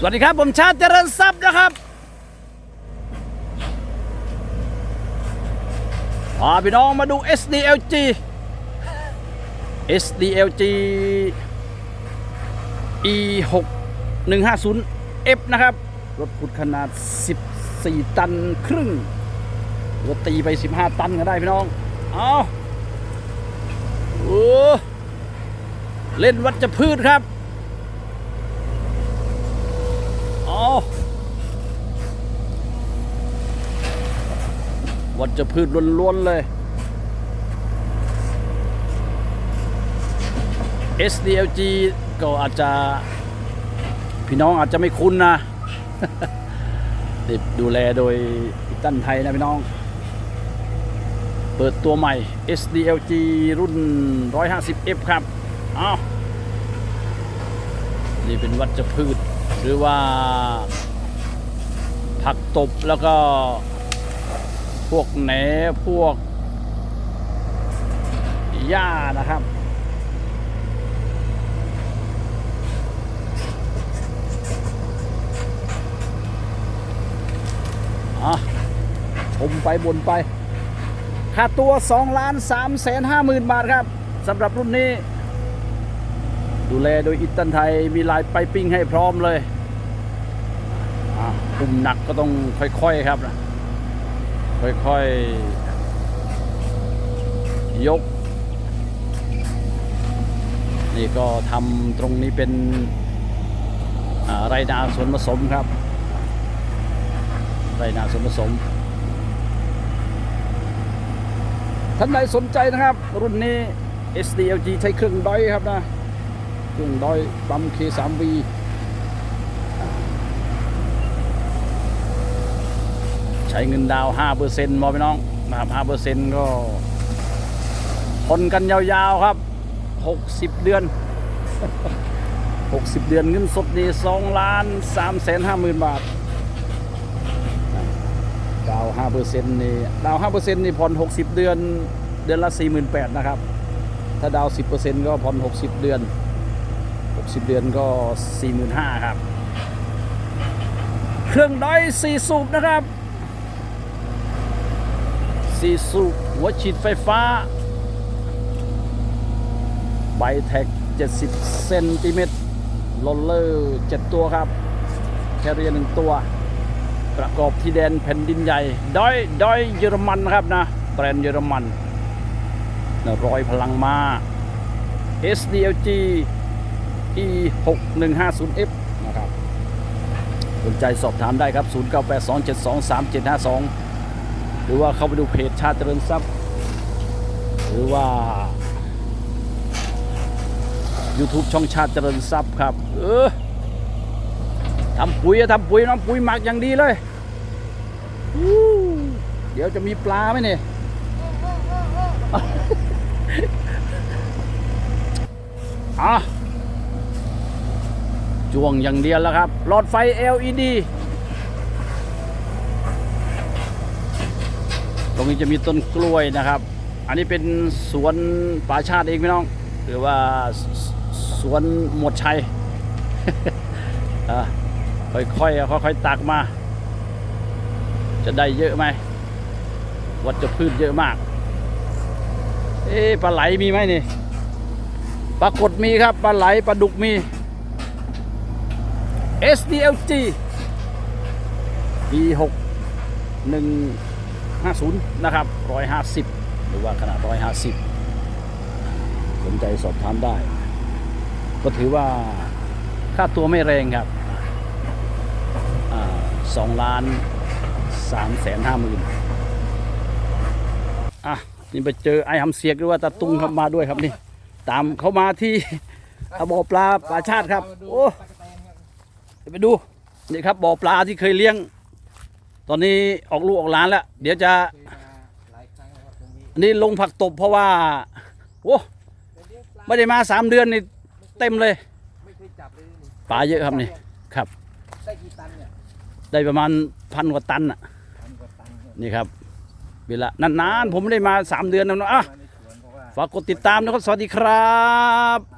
สวัสดีครับ ผมชาติเจริญทรัพย์นะครับพาพี่น้องมาดู SDLG SDLG E 6 1 5 0 F นะครับ รถขุดขนาด 14 ตันครึ่งรถตีไป 15 ตันก็ได้พี่น้อง เอาโอ้เล่นวัชพืชครับ เอาวัชพืชล้วนๆเลย SDLG ก็อาจจะ พี่น้องอาจจะไม่คุ้นนะติดดูแลโดยอิตันไทยนะพี่น้อง เปิดตัวใหม่ SDLG รุ่น 150F ครับ อ้าว นี่เป็นวัชพืช หรือว่าผักตบแล้วก็พวกแหนพวกหญ้านะครับ อะชมไปบนไป ค่าตัว2ล้าน3แสน5หมื่นบาทครับสำหรับรุ่นนี้ ดูแลโดยอิตันไทยมีลายไปปิ้งให้พร้อมเลย กลุ่มหนักก็ต้องค่อยๆครับนะค่อยๆ ยก นี่ก็ทำตรงนี้เป็นไรนาสวนผสมครับ ไรนาสวนผสม ท่านใดสนใจนะครับ รุ่นนี้ SDLG ใช้เครื่องดอยครับนะ เครื่องดอยปั๊ม K3V ใช้เงินดาวน์5%มอพี่น้องนะครับ5%ก็ทนกันยาวๆครับ60เดือน60เดือนเงินสดนี่2ล้าน3แสน5หมื่นบาทดาว5เปอร์เซ็นต์นี่ดาว5เปอร์เซ็นต์นี่ผ่อน60เดือนเดือนละ48,000นะครับ ถ้าดาว10เปอร์เซ็นต์ก็ผ่อน60เดือน60เดือนก็45,000ครับ เครื่องด้อย4สูบนะครับ 4สูบหัวฉีดไฟฟ้าใบแท็ก 70 เซนติเมตรโรลเลอร์7ตัวครับ แคเรียร์หนึ่งตัว ประกอบที่แดนแผ่นดินใหญ่ดอยดอยเยอรมันครับนะ แบรนด์เยอรมันนะรอยพลังมา SDLG E 6 1 5 0 F นะครับสนใจสอบถามได้ครับ 092723752 หรือว่าเข้าไปดูเพจชาติเจริญทรัพย์ หรือว่า YouTube ช่องชาติเจริญทรัพย์ครับ เออทำปุ๋ยอะทำปุ๋ยน้ำปุ๋ยหมักอย่างดีเลยอู้เดี๋ยวจะมีปลาไหมเนี่ยอะจ้วงอย่างเดียวแล้วครับ หลอดไฟ LED งนี้จะมีต้นกล้วยนะครับ อันนี้เป็นสวนป่าชาติเองพี่น้อง หรือว่าสวนหมดชัยอะค่อยๆค่อยๆตักมา จะได้เยอะไหมวัชพืชเยอะมาก เอ๊ปลาไหลมีไหมนี่ปลากดมีครับปลาไหลปลาดุกมี SDLG E 6 1 5 0 นะครับ 150 หรือว่าขนาด 150 สนใจสอบถามได้ ก็ถือว่าค่าตัวไม่แรงครับสองล้านสามแสนห้าหมื่นอะ นี่ไปเจอไอ้หำเสียกหรือว่าตาตุงครับมาด้วยครับนี่ ตามเขามาที่บ่อปลาปลาชาติครับ โอ้ไปดู นี่ครับบ่อปลาที่เคยเลี้ยง ตอนนี้ออกลูกออกหลานแล้ว เดี๋ยวจะอันนี้ลงผักตบเพราะว่าโอ้ไม่ได้มาสามเดือนนี่เต็มเลยไม่เคยจับเลยนี่ปลาเยอะครับนี่ครับ ได้กี่ตันเนี่ยได้ประมาณพันกว่าตันอะพันกว่าตันเนี่ยนี่ครับเวลานานๆผมไม่ได้มา3เดือนแล้วนะอะมาในสวนเพราะว่าฝากกดติดตามนะครับ สวัสดีครับหา